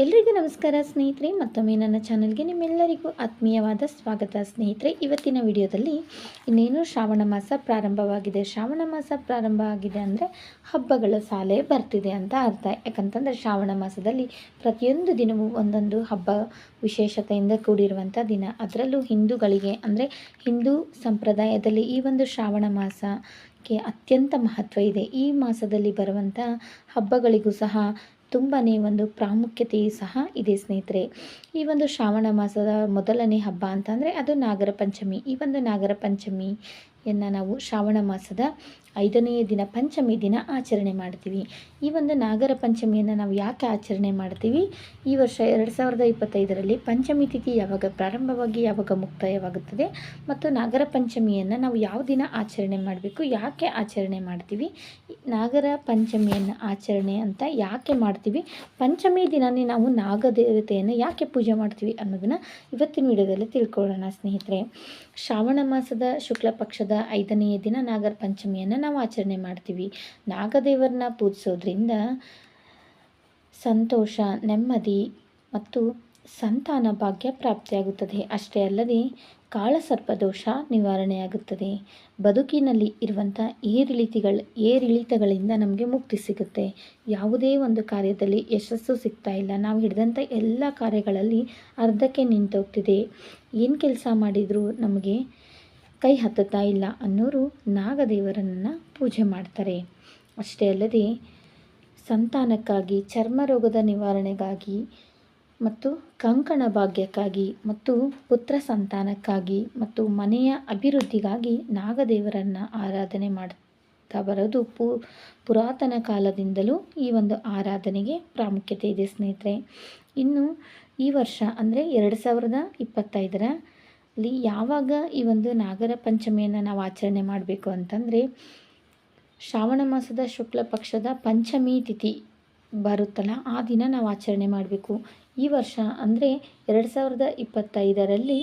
ಎಲ್ರಿಗೂ ನಮಸ್ಕಾರ ಸ್ನೇಹಿತರೆ, ಮತ್ತೊಮ್ಮೆ ನನ್ನ ಚಾನಲ್ಗೆ ನಿಮ್ಮೆಲ್ಲರಿಗೂ ಆತ್ಮೀಯವಾದ ಸ್ವಾಗತ. ಸ್ನೇಹಿತರೆ, ಇವತ್ತಿನ ವಿಡಿಯೋದಲ್ಲಿ ಇನ್ನೇನು ಶ್ರಾವಣ ಮಾಸ ಪ್ರಾರಂಭವಾಗಿದೆ? ಶ್ರಾವಣ ಮಾಸ ಪ್ರಾರಂಭ ಆಗಿದೆ ಅಂದರೆ ಹಬ್ಬಗಳ ಸಾಲೆ ಬರ್ತಿದೆ ಅಂತ ಅರ್ಥ. ಯಾಕಂತಂದರೆ ಶ್ರಾವಣ ಮಾಸದಲ್ಲಿ ಪ್ರತಿಯೊಂದು ದಿನವೂ ಒಂದೊಂದು ಹಬ್ಬ ವಿಶೇಷತೆಯಿಂದ ಕೂಡಿರುವಂಥ ದಿನ. ಅದರಲ್ಲೂ ಹಿಂದೂಗಳಿಗೆ ಅಂದರೆ ಹಿಂದೂ ಸಂಪ್ರದಾಯದಲ್ಲಿ ಈ ಒಂದು ಶ್ರಾವಣ ಮಾಸಕ್ಕೆ ಅತ್ಯಂತ ಮಹತ್ವ ಇದೆ. ಈ ಮಾಸದಲ್ಲಿ ಬರುವಂಥ ಹಬ್ಬಗಳಿಗೂ ಸಹ ತುಂಬಾ ಒಂದು ಪ್ರಾಮುಖ್ಯತೆ ಸಹ ಇದೆ ಸ್ನೇಹಿತರೆ. ಈ ಒಂದು ಶ್ರಾವಣ ಮಾಸದ ಮೊದಲನೇ ಹಬ್ಬ ಅಂತಂದರೆ ಅದು ನಾಗರ ಪಂಚಮಿ. ಈ ಒಂದು ನಾಗರ ಪಂಚಮಿಯನ್ನು ನಾವು ಶ್ರಾವಣ ಮಾಸದ ಐದನೆಯ ದಿನ ಪಂಚಮಿ ದಿನ ಆಚರಣೆ ಮಾಡ್ತೀವಿ. ಈ ಒಂದು ನಾಗರ ಪಂಚಮಿಯನ್ನು ನಾವು ಯಾಕೆ ಆಚರಣೆ ಮಾಡ್ತೀವಿ? ಈ ವರ್ಷ ಎರಡು ಸಾವಿರದ ಇಪ್ಪತ್ತೈದರಲ್ಲಿ ಪಂಚಮಿ ತಿಥಿ ಯಾವಾಗ ಪ್ರಾರಂಭವಾಗಿ ಯಾವಾಗ ಮುಕ್ತಾಯವಾಗುತ್ತದೆ ಮತ್ತು ನಾಗರ ಪಂಚಮಿಯನ್ನು ನಾವು ಯಾವ ದಿನ ಆಚರಣೆ ಮಾಡಬೇಕು, ಯಾಕೆ ಆಚರಣೆ ಮಾಡ್ತೀವಿ? ನಾಗರ ಪಂಚಮಿಯನ್ನು ಆಚರಣೆ ಅಂತ ಯಾಕೆ ಮಾಡ್ತೀವಿ? ಪಂಚಮಿ ದಿನನೇ ನಾವು ನಾಗದೇವತೆಯನ್ನು ಯಾಕೆ ಪೂಜೆ ಮಾಡ್ತೀವಿ ಅನ್ನೋದನ್ನು ಇವತ್ತಿನ ವಿಡಿಯೋದಲ್ಲಿ ತಿಳ್ಕೊಳ್ಳೋಣ ಸ್ನೇಹಿತರೆ. ಶ್ರಾವಣ ಮಾಸದ ಶುಕ್ಲ ಪಕ್ಷದ ಐದನೆಯ ದಿನ ನಾಗರ ಪಂಚಮಿಯನ್ನು ನಾವು ಆಚರಣೆ ಮಾಡ್ತೀವಿ. ನಾಗದೇವರನ್ನ ಪೂಜಿಸೋದ್ರಿಂದ ಸಂತೋಷ, ನೆಮ್ಮದಿ ಮತ್ತು ಸಂತಾನ ಭಾಗ್ಯ ಪ್ರಾಪ್ತಿಯಾಗುತ್ತದೆ. ಅಷ್ಟೇ ಅಲ್ಲದೆ ಕಾಳಸರ್ಪ ದೋಷ ನಿವಾರಣೆಯಾಗುತ್ತದೆ. ಬದುಕಿನಲ್ಲಿ ಇರುವಂಥ ಏರಿಳಿತಿಗಳ, ಏರಿಳಿತಗಳಿಂದ ನಮಗೆ ಮುಕ್ತಿ ಸಿಗುತ್ತೆ. ಯಾವುದೇ ಒಂದು ಕಾರ್ಯದಲ್ಲಿ ಯಶಸ್ಸು ಸಿಗ್ತಾ ಇಲ್ಲ. ನಾವು ಹಿಡಿದಂಥ ಎಲ್ಲ ಕಾರ್ಯಗಳಲ್ಲಿ ಅರ್ಧಕ್ಕೆ ನಿಂತೋಗ್ತಿದೆ. ಏನು ಕೆಲಸ ಮಾಡಿದರೂ ನಮಗೆ ಕೈ ಹತ್ತುತ್ತಾ ಇಲ್ಲ ಅನ್ನೋರು ನಾಗದೇವರನ್ನು ಪೂಜೆ ಮಾಡ್ತಾರೆ. ಅಷ್ಟೇ ಅಲ್ಲದೆ ಸಂತಾನಕ್ಕಾಗಿ, ಚರ್ಮ ರೋಗದ ನಿವಾರಣೆಗಾಗಿ ಮತ್ತು ಕಂಕಣ ಭಾಗ್ಯಕ್ಕಾಗಿ ಮತ್ತು ಪುತ್ರ ಸಂತಾನಕ್ಕಾಗಿ ಮತ್ತು ಮನೆಯ ಅಭಿವೃದ್ಧಿಗಾಗಿ ನಾಗದೇವರನ್ನು ಆರಾಧನೆ ಮಾಡ್ತಾ ಬರೋದು ಪು, ಪುರಾತನ ಕಾಲದಿಂದಲೂ ಈ ಒಂದು ಆರಾಧನೆಗೆ ಪ್ರಾಮುಖ್ಯತೆ ಇದೆ ಸ್ನೇಹಿತರೆ. ಇನ್ನು ಈ ವರ್ಷ ಅಂದರೆ ಎರಡು ಸಾವಿರದ ಇಪ್ಪತ್ತೈದರಲ್ಲಿ ಯಾವಾಗ ಈ ಒಂದು ನಾಗರ ಪಂಚಮಿಯನ್ನು ನಾವು ಆಚರಣೆ ಮಾಡಬೇಕು ಅಂತಂದರೆ ಶ್ರಾವಣ ಮಾಸದ ಶುಕ್ಲ ಪಕ್ಷದ ಪಂಚಮಿ ತಿಥಿ ಬರುತ್ತಲ್ಲ, ಆ ದಿನ ನಾವು ಆಚರಣೆ ಮಾಡಬೇಕು. ಈ ವರ್ಷ ಅಂದರೆ ಎರಡು ಸಾವಿರದ ಇಪ್ಪತ್ತೈದರಲ್ಲಿ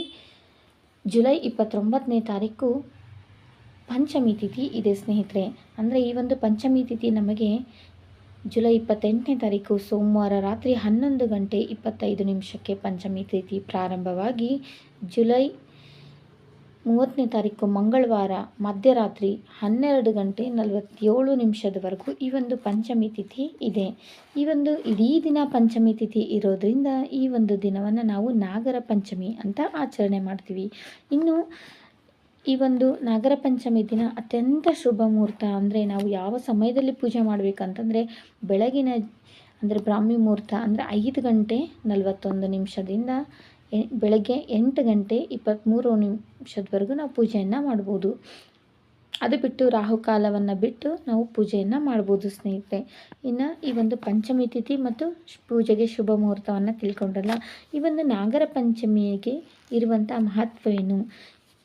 ಜುಲೈ ಇಪ್ಪತ್ತೊಂಬತ್ತನೇ ತಾರೀಕು ಪಂಚಮಿ ತಿಥಿ ಇದೆ ಸ್ನೇಹಿತರೆ. ಅಂದರೆ ಈ ಒಂದು ಪಂಚಮಿ ತಿಥಿ ನಮಗೆ ಜುಲೈ ಇಪ್ಪತ್ತೆಂಟನೇ ತಾರೀಕು ಸೋಮವಾರ ರಾತ್ರಿ ಹನ್ನೊಂದು ಗಂಟೆ ಇಪ್ಪತ್ತೈದು ನಿಮಿಷಕ್ಕೆ ಪಂಚಮಿ ತಿಥಿ ಪ್ರಾರಂಭವಾಗಿ ಜುಲೈ ಮೂವತ್ತನೇ ತಾರೀಕು ಮಂಗಳವಾರ ಮಧ್ಯರಾತ್ರಿ ಹನ್ನೆರಡು ಗಂಟೆ ನಲವತ್ತೇಳು ನಿಮಿಷದವರೆಗೂ ಈ ಒಂದು ಪಂಚಮಿ ತಿಥಿ ಇದೆ. ಈ ಒಂದು ಇಡೀ ದಿನ ಪಂಚಮಿ ತಿಥಿ ಇರೋದರಿಂದ ಈ ಒಂದು ದಿನವನ್ನು ನಾವು ನಾಗರ ಪಂಚಮಿ ಅಂತ ಆಚರಣೆ ಮಾಡ್ತೀವಿ. ಇನ್ನು ಈ ಒಂದು ನಾಗರ ಪಂಚಮಿ ದಿನ ಅತ್ಯಂತ ಶುಭ ಮುಹೂರ್ತ ಅಂದರೆ ನಾವು ಯಾವ ಸಮಯದಲ್ಲಿ ಪೂಜೆ ಮಾಡಬೇಕಂತಂದರೆ ಬೆಳಗಿನ ಅಂದರೆ ಬ್ರಾಹ್ಮಿ ಮುಹೂರ್ತ ಅಂದರೆ ಐದು ಗಂಟೆ ನಲವತ್ತೊಂದು ನಿಮಿಷದಿಂದ ಬೆಳಗ್ಗೆ ಎಂಟು ಗಂಟೆ ಇಪ್ಪತ್ತ್ಮೂರು ನಿಮಿಷದವರೆಗೂ ನಾವು ಪೂಜೆಯನ್ನು ಮಾಡ್ಬೋದು. ಅದು ಬಿಟ್ಟು ರಾಹುಕಾಲವನ್ನು ಬಿಟ್ಟು ನಾವು ಪೂಜೆಯನ್ನು ಮಾಡ್ಬೋದು ಸ್ನೇಹಿತರೆ. ಇನ್ನು ಈ ಒಂದು ಪಂಚಮಿ ತಿಥಿ ಮತ್ತು ಪೂಜೆಗೆ ಶುಭ ಮುಹೂರ್ತವನ್ನು ತಿಳ್ಕೊಂಡಲ್ಲ, ಈ ಒಂದು ನಾಗರ ಪಂಚಮಿಗೆ ಇರುವಂಥ ಮಹತ್ವ ಏನು?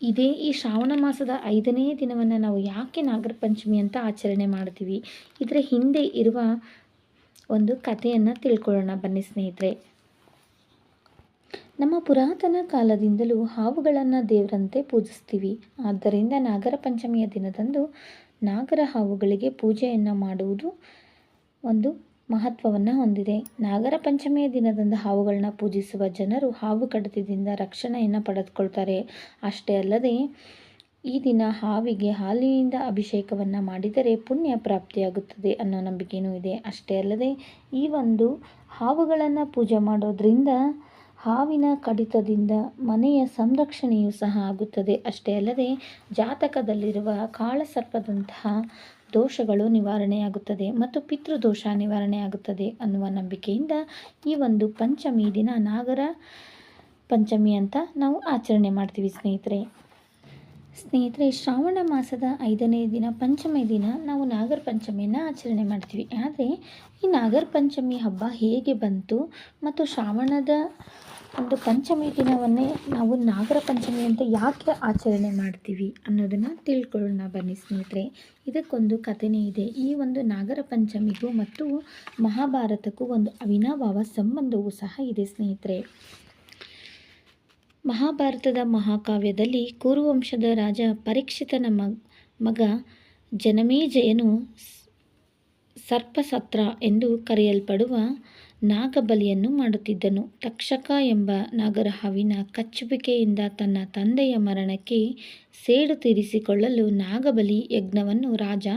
ಇದೇ ಈ ಶ್ರಾವಣ ಮಾಸದ ಐದನೇ ದಿನವನ್ನು ನಾವು ಯಾಕೆ ನಾಗರ ಪಂಚಮಿ ಅಂತ ಆಚರಣೆ ಮಾಡ್ತೀವಿ? ಇದರ ಹಿಂದೆ ಇರುವ ಒಂದು ಕಥೆಯನ್ನು ತಿಳ್ಕೊಳ್ಳೋಣ ಬನ್ನಿ ಸ್ನೇಹಿತರೆ. ನಮ್ಮ ಪುರಾತನ ಕಾಲದಿಂದಲೂ ಹಾವುಗಳನ್ನು ದೇವರಂತೆ ಪೂಜಿಸ್ತೀವಿ. ಆದ್ದರಿಂದ ನಾಗರ ಪಂಚಮಿಯ ದಿನದಂದು ನಾಗರ ಹಾವುಗಳಿಗೆ ಪೂಜೆಯನ್ನು ಮಾಡುವುದು ಒಂದು ಮಹತ್ವವನ್ನು ಹೊಂದಿದೆ. ನಾಗರ ಪಂಚಮಿಯ ದಿನದಂದು ಹಾವುಗಳನ್ನ ಪೂಜಿಸುವ ಜನರು ಹಾವು ಕಡಿತದಿಂದ ರಕ್ಷಣೆಯನ್ನು ಪಡೆದುಕೊಳ್ತಾರೆ. ಅಷ್ಟೇ ಅಲ್ಲದೆ, ಈ ದಿನ ಹಾವಿಗೆ ಹಾಲಿನಿಂದ ಅಭಿಷೇಕವನ್ನು ಮಾಡಿದರೆ ಪುಣ್ಯ ಪ್ರಾಪ್ತಿಯಾಗುತ್ತದೆ ಅನ್ನೋ ನಂಬಿಕೆಯೂ ಇದೆ. ಅಷ್ಟೇ ಅಲ್ಲದೆ, ಈ ಒಂದು ಹಾವುಗಳನ್ನು ಪೂಜೆ ಮಾಡೋದ್ರಿಂದ ಹಾವಿನ ಕಡಿತದಿಂದ ಮನೆಯ ಸಂರಕ್ಷಣೆಯೂ ಸಹ ಆಗುತ್ತದೆ. ಅಷ್ಟೇ ಅಲ್ಲದೆ, ಜಾತಕದಲ್ಲಿರುವ ಕಾಳಸರ್ಪದಂತಹ ದೋಷಗಳು ನಿವಾರಣೆಯಾಗುತ್ತದೆ ಮತ್ತು ಪಿತೃದೋಷ ನಿವಾರಣೆಯಾಗುತ್ತದೆ ಅನ್ನುವ ನಂಬಿಕೆಯಿಂದ ಈ ಒಂದು ಪಂಚಮಿ ದಿನ ನಾಗರ ಪಂಚಮಿ ಅಂತ ನಾವು ಆಚರಣೆ ಮಾಡ್ತೀವಿ ಸ್ನೇಹಿತರೆ. ಸ್ನೇಹಿತರೆ, ಶ್ರಾವಣ ಮಾಸದ ಐದನೇ ದಿನ ಪಂಚಮಿ ದಿನ ನಾವು ನಾಗರ ಪಂಚಮಿಯನ್ನು ಆಚರಣೆ ಮಾಡ್ತೀವಿ. ಆದರೆ ಈ ನಾಗರ ಪಂಚಮಿ ಹಬ್ಬ ಹೇಗೆ ಬಂತು ಮತ್ತು ಶ್ರಾವಣದ ಒಂದು ಪಂಚಮಿ ದಿನವನ್ನೇ ನಾವು ನಾಗರ ಪಂಚಮಿ ಅಂತ ಯಾಕೆ ಆಚರಣೆ ಮಾಡ್ತೀವಿ ಅನ್ನೋದನ್ನು ತಿಳ್ಕೊಳ್ಳೋಣ ಬನ್ನಿ ಸ್ನೇಹಿತರೆ. ಇದಕ್ಕೊಂದು ಕಥೆನೇ ಇದೆ. ಈ ಒಂದು ನಾಗರ ಪಂಚಮಿಗೂ ಮತ್ತು ಮಹಾಭಾರತಕ್ಕೂ ಒಂದು ಅವಿನಾಭಾವ ಸಂಬಂಧವೂ ಸಹ ಇದೆ ಸ್ನೇಹಿತರೆ. ಮಹಾಭಾರತದ ಮಹಾಕಾವ್ಯದಲ್ಲಿ ಕುರುವಂಶದ ರಾಜ ಪರೀಕ್ಷಿತನ ಮಗ ಜನಮೇಜಯನು ಸರ್ಪಸತ್ರ ಎಂದು ಕರೆಯಲ್ಪಡುವ ನಾಗಬಲಿಯನ್ನು ಮಾಡುತ್ತಿದ್ದನು. ತಕ್ಷಕ ಎಂಬ ನಾಗರಹಾವಿನ ಕಚ್ಚುವಿಕೆಯಿಂದ ತನ್ನ ತಂದೆಯ ಮರಣಕ್ಕೆ ಸೇಡು ತೀರಿಸಿಕೊಳ್ಳಲು ನಾಗಬಲಿ ಯಜ್ಞವನ್ನು ರಾಜ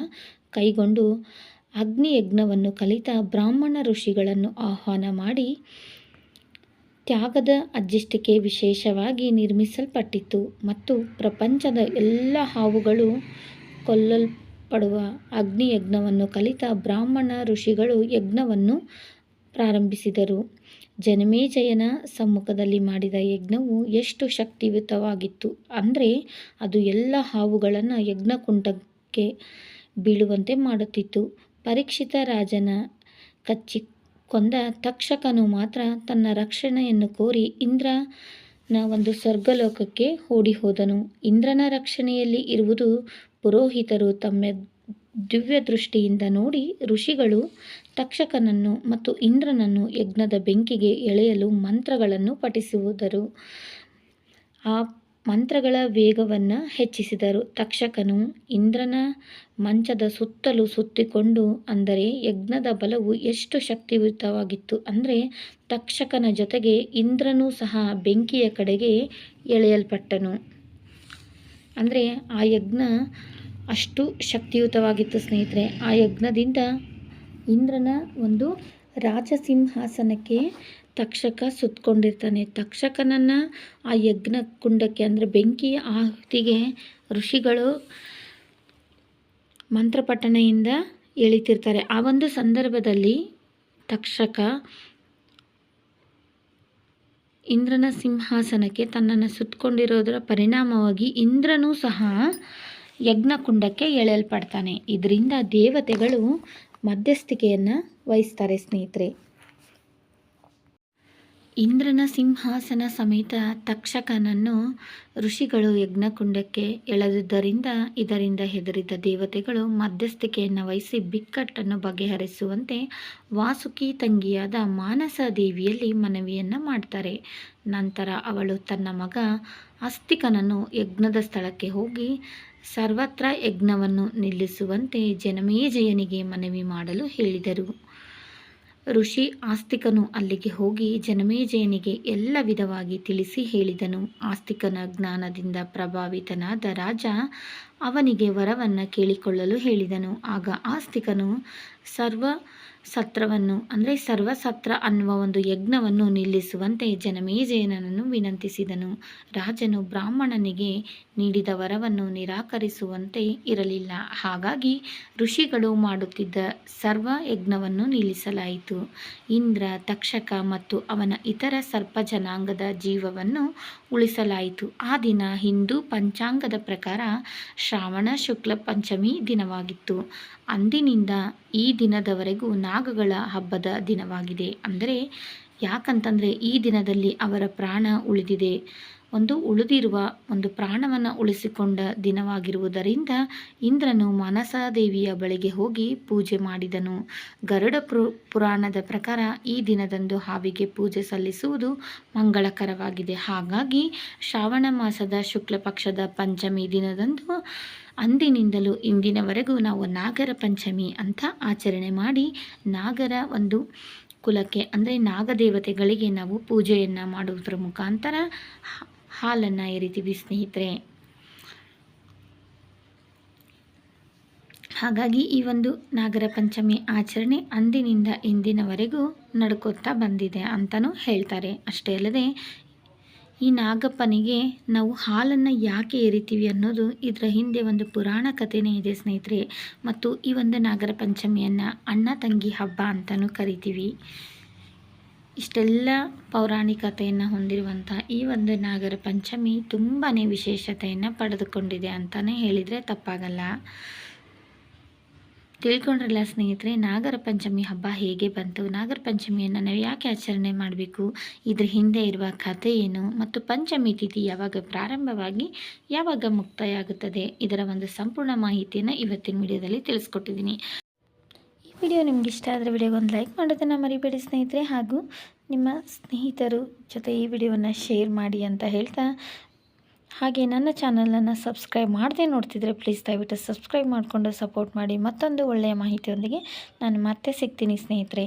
ಕೈಗೊಂಡು ಅಗ್ನಿಯಜ್ಞವನ್ನು ಕಲಿತ ಬ್ರಾಹ್ಮಣ ಋಷಿಗಳನ್ನು ಆಹ್ವಾನ ಮಾಡಿ ತ್ಯಾಗದ ಅಜ್ಜಿಷ್ಟಿಕೆ ವಿಶೇಷವಾಗಿ ನಿರ್ಮಿಸಲ್ಪಟ್ಟಿತ್ತು ಮತ್ತು ಪ್ರಪಂಚದ ಎಲ್ಲ ಹಾವುಗಳು ಕೊಲ್ಲಲ್ಪಡುವ ಅಗ್ನಿಯಜ್ಞವನ್ನು ಕಲಿತ ಬ್ರಾಹ್ಮಣ ಋಷಿಗಳು ಯಜ್ಞವನ್ನು ಪ್ರಾರಂಭಿಸಿದರು. ಜನಮೇಜಯನ ಸಮ್ಮುಖದಲ್ಲಿ ಮಾಡಿದ ಯಜ್ಞವು ಎಷ್ಟು ಶಕ್ತಿಯುತವಾಗಿತ್ತು ಅಂದರೆ ಅದು ಎಲ್ಲ ಹಾವುಗಳನ್ನು ಯಜ್ಞಕುಂಡಕ್ಕೆ ಬೀಳುವಂತೆ ಮಾಡುತ್ತಿತ್ತು. ಪರೀಕ್ಷಿತ ರಾಜನ ಕಚ್ಚಿ ಕೊಂದ ತಕ್ಷಕನು ಮಾತ್ರ ತನ್ನ ರಕ್ಷಣೆಯನ್ನು ಕೋರಿ ಇಂದ್ರನ ಒಂದು ಸ್ವರ್ಗಲೋಕಕ್ಕೆ ಓಡಿ ಹೋದನು ಇಂದ್ರನ ರಕ್ಷಣೆಯಲ್ಲಿ ಇರುವುದು ಪುರೋಹಿತರು ತಮ್ಮ ದಿವ್ಯ ದೃಷ್ಟಿಯಿಂದ ನೋಡಿ ಋಷಿಗಳು ತಕ್ಷಕನನ್ನು ಮತ್ತು ಇಂದ್ರನನ್ನು ಯಜ್ಞದ ಬೆಂಕಿಗೆ ಎಳೆಯಲು ಮಂತ್ರಗಳನ್ನು ಪಠಿಸುವುದರು. ಆ ಮಂತ್ರಗಳ ವೇಗವನ್ನು ಹೆಚ್ಚಿಸಿದರು. ತಕ್ಷಕನು ಇಂದ್ರನ ಮಂಚದ ಸುತ್ತಲೂ ಸುತ್ತಿಕೊಂಡು, ಅಂದರೆ ಯಜ್ಞದ ಬಲವು ಎಷ್ಟು ಶಕ್ತಿಯುತವಾಗಿತ್ತು ಅಂದರೆ ತಕ್ಷಕನ ಜೊತೆಗೆ ಇಂದ್ರನೂ ಸಹ ಬೆಂಕಿಯ ಕಡೆಗೆ ಎಳೆಯಲ್ಪಟ್ಟನು. ಅಂದರೆ ಆ ಯಜ್ಞ ಅಷ್ಟು ಶಕ್ತಿಯುತವಾಗಿತ್ತು ಸ್ನೇಹಿತರೆ. ಆ ಯಜ್ಞದಿಂದ ಇಂದ್ರನ ಒಂದು ರಾಜಸಿಂಹಾಸನಕ್ಕೆ ತಕ್ಷಕ ಸುತ್ತಕೊಂಡಿರ್ತಾನೆ ತಕ್ಷಕನನ್ನು ಆ ಯಜ್ಞ ಕುಂಡಕ್ಕೆ ಅಂದರೆ ಬೆಂಕಿಯ ಆಹುತಿಗೆ ಋಷಿಗಳು ಮಂತ್ರಪಠಣೆಯಿಂದ ಎಳಿತಿರ್ತಾರೆ. ಆ ಒಂದು ಸಂದರ್ಭದಲ್ಲಿ ತಕ್ಷಕ ಇಂದ್ರನ ಸಿಂಹಾಸನಕ್ಕೆ ತನ್ನನ್ನು ಸುತ್ತಕೊಂಡಿರೋದರ ಪರಿಣಾಮವಾಗಿ ಇಂದ್ರನೂ ಸಹ ಯಜ್ಞಕುಂಡಕ್ಕೆ ಎಳೆಯಲ್ಪಡ್ತಾನೆ. ಇದರಿಂದ ದೇವತೆಗಳು ಮಧ್ಯಸ್ಥಿಕೆಯನ್ನು ವಹಿಸ್ತಾರೆ ಸ್ನೇಹಿತರೆ. ಇಂದ್ರನ ಸಿಂಹಾಸನ ಸಮೇತ ತಕ್ಷಕನನ್ನು ಋಷಿಗಳು ಯಜ್ಞಕುಂಡಕ್ಕೆ ಎಳೆದುದರಿಂದ ಇದರಿಂದ ಹೆದರಿದ ದೇವತೆಗಳು ಮಧ್ಯಸ್ಥಿಕೆಯನ್ನು ವಹಿಸಿ ಬಿಕ್ಕಟ್ಟನ್ನು ಬಗೆಹರಿಸುವಂತೆ ವಾಸುಕಿ ತಂಗಿಯಾದ ಮಾನಸ ದೇವಿಯಲ್ಲಿ ಮನವಿಯನ್ನು ಮಾಡ್ತಾರೆ. ನಂತರ ಅವಳು ತನ್ನ ಮಗ ಅಸ್ತಿಕನನ್ನು ಯಜ್ಞದ ಸ್ಥಳಕ್ಕೆ ಹೋಗಿ ಸರ್ವತ್ರ ಯಜ್ಞವನ್ನು ನಿಲ್ಲಿಸುವಂತೆ ಜನಮೇಜಯನಿಗೆ ಮನವಿ ಮಾಡಲು ಹೇಳಿದರು. ಋಷಿ ಆಸ್ತಿಕನು ಅಲ್ಲಿಗೆ ಹೋಗಿ ಜನಮೇಜಯನಿಗೆ ಎಲ್ಲ ವಿಧವಾಗಿ ತಿಳಿಸಿ ಹೇಳಿದನು. ಆಸ್ತಿಕನ ಜ್ಞಾನದಿಂದ ಪ್ರಭಾವಿತನಾದ ರಾಜ ಅವನಿಗೆ ವರವನ್ನು ಕೇಳಿಕೊಳ್ಳಲು ಹೇಳಿದನು. ಆಗ ಆಸ್ತಿಕನು, ಸರ್ವ ಸತ್ರವನ್ನು, ಅಂದರೆ ಸರ್ವಸತ್ರ ಅನ್ನುವ ಒಂದು ಯಜ್ಞವನ್ನು ನಿಲ್ಲಿಸುವಂತೆ ಜನಮೇಜಯನನ್ನು ವಿನಂತಿಸಿದನು. ರಾಜನು ಬ್ರಾಹ್ಮಣನಿಗೆ ನೀಡಿದ ವರವನ್ನು ನಿರಾಕರಿಸುವಂತೆ ಇರಲಿಲ್ಲ. ಹಾಗಾಗಿ ಋಷಿಗಳು ಮಾಡುತ್ತಿದ್ದ ಸರ್ವ ಯಜ್ಞವನ್ನು ನಿಲ್ಲಿಸಲಾಯಿತು. ಇಂದ್ರ, ತಕ್ಷಕ ಮತ್ತು ಅವನ ಇತರ ಸರ್ಪ ಜನಾಂಗದ ಜೀವವನ್ನು ಉಳಿಸಲಾಯಿತು. ಆ ದಿನ ಹಿಂದೂ ಪಂಚಾಂಗದ ಪ್ರಕಾರ ಶ್ರಾವಣ ಶುಕ್ಲ ಪಂಚಮಿ ದಿನವಾಗಿತ್ತು. ಅಂದಿನಿಂದ ಈ ದಿನದವರೆಗೂ ನಾಗಗಳ ಹಬ್ಬದ ದಿನವಾಗಿದೆ. ಅಂದರೆ, ಯಾಕಂತಂದರೆ ಈ ದಿನದಲ್ಲಿ ಅವರ ಪ್ರಾಣ ಉಳಿದಿದೆ. ಒಂದು ಉಳಿದಿರುವ ಒಂದು ಪ್ರಾಣವನ್ನು ಉಳಿಸಿಕೊಂಡ ದಿನವಾಗಿರುವುದರಿಂದ ಇಂದ್ರನು ಮನಸಾದೇವಿಯ ಬಳಿಗೆ ಹೋಗಿ ಪೂಜೆ ಮಾಡಿದನು. ಗರುಡ ಪುರಾಣದ ಪ್ರಕಾರ ಈ ದಿನದಂದು ಹಾವಿಗೆ ಪೂಜೆ ಸಲ್ಲಿಸುವುದು ಮಂಗಳಕರವಾಗಿದೆ. ಹಾಗಾಗಿ ಶ್ರಾವಣ ಮಾಸದ ಶುಕ್ಲ ಪಕ್ಷದ ಪಂಚಮಿ ದಿನದಂದು ಅಂದಿನಿಂದಲೂ ಇಂದಿನವರೆಗೂ ನಾವು ನಾಗರ ಪಂಚಮಿ ಅಂತ ಆಚರಣೆ ಮಾಡಿ ನಾಗರ ಒಂದು ಕುಲಕ್ಕೆ ಅಂದರೆ ನಾಗದೇವತೆಗಳಿಗೆ ನಾವು ಪೂಜೆಯನ್ನು ಮಾಡುವುದರ ಮುಖಾಂತರ ಹಾಲನ್ನು ಎರಿತೀವಿ ಸ್ನೇಹಿತರೆ. ಹಾಗಾಗಿ ಈ ಒಂದು ನಾಗರ ಪಂಚಮಿ ಆಚರಣೆ ಅಂದಿನಿಂದ ಇಂದಿನವರೆಗೂ ನಡ್ಕೋತಾ ಬಂದಿದೆ ಅಂತಲೂ ಹೇಳ್ತಾರೆ. ಅಷ್ಟೇ ಅಲ್ಲದೆ ಈ ನಾಗಪ್ಪನಿಗೆ ನಾವು ಹಾಲನ್ನು ಯಾಕೆ ಎರಿತೀವಿ ಅನ್ನೋದು ಇದರ ಹಿಂದೆ ಒಂದು ಪುರಾಣ ಕಥೆನೇ ಇದೆ ಸ್ನೇಹಿತರೆ. ಮತ್ತು ಈ ಒಂದು ನಾಗರ ಪಂಚಮಿಯನ್ನು ಅಣ್ಣ ತಂಗಿ ಹಬ್ಬ ಅಂತಲೂ ಕರಿತೀವಿ. ಇಷ್ಟೆಲ್ಲ ಪೌರಾಣಿಕತೆಯನ್ನು ಹೊಂದಿರುವಂಥ ಈ ಒಂದು ನಾಗರ ಪಂಚಮಿ ತುಂಬಾ ವಿಶೇಷತೆಯನ್ನು ಪಡೆದುಕೊಂಡಿದೆ ಅಂತಲೇ ಹೇಳಿದರೆ ತಪ್ಪಾಗಲ್ಲ. ತಿಳ್ಕೊಂಡ್ರಲ್ಲ ಸ್ನೇಹಿತರೆ, ನಾಗರ ಪಂಚಮಿ ಹಬ್ಬ ಹೇಗೆ ಬಂತು? ನಾಗರ ಪಂಚಮಿಯನ್ನು ನಾವು ಯಾಕೆ ಆಚರಣೆ ಮಾಡಬೇಕು? ಇದ್ರ ಹಿಂದೆ ಇರುವ ಕಥೆ ಏನು? ಮತ್ತು ಪಂಚಮಿ ತಿಥಿ ಯಾವಾಗ ಪ್ರಾರಂಭವಾಗಿ ಯಾವಾಗ ಮುಕ್ತಾಯ ಆಗುತ್ತದೆ ಇದರ ಒಂದು ಸಂಪೂರ್ಣ ಮಾಹಿತಿಯನ್ನು ಇವತ್ತಿನ ವಿಡಿಯೋದಲ್ಲಿ ತಿಳಿಸ್ಕೊಟ್ಟಿದ್ದೀನಿ. ಈ ವಿಡಿಯೋ ನಿಮ್ಗೆ ಇಷ್ಟ ಆದರೆ ವಿಡಿಯೋಗೆ ಒಂದು ಲೈಕ್ ಮಾಡೋದನ್ನು ಮರಿಬೇಡಿ ಸ್ನೇಹಿತರೆ. ಹಾಗೂ ನಿಮ್ಮ ಸ್ನೇಹಿತರು ಜೊತೆ ಈ ವಿಡಿಯೋವನ್ನು ಶೇರ್ ಮಾಡಿ ಅಂತ ಹೇಳ್ತಾ ಹಾಗೆ ನನ್ನ ಚಾನಲನ್ನು ಸಬ್ಸ್ಕ್ರೈಬ್ ಮಾಡದೆ ನೋಡ್ತಿದ್ರೆ ಪ್ಲೀಸ್ ದಯವಿಟ್ಟು ಸಬ್ಸ್ಕ್ರೈಬ್ ಮಾಡಿಕೊಂಡು ಸಪೋರ್ಟ್ ಮಾಡಿ ಮತ್ತೊಂದು ಒಳ್ಳೆಯ ಮಾಹಿತಿಯೊಂದಿಗೆ ನಾನು ಮತ್ತೆ ಸಿಗ್ತೀನಿ ಸ್ನೇಹಿತರೆ.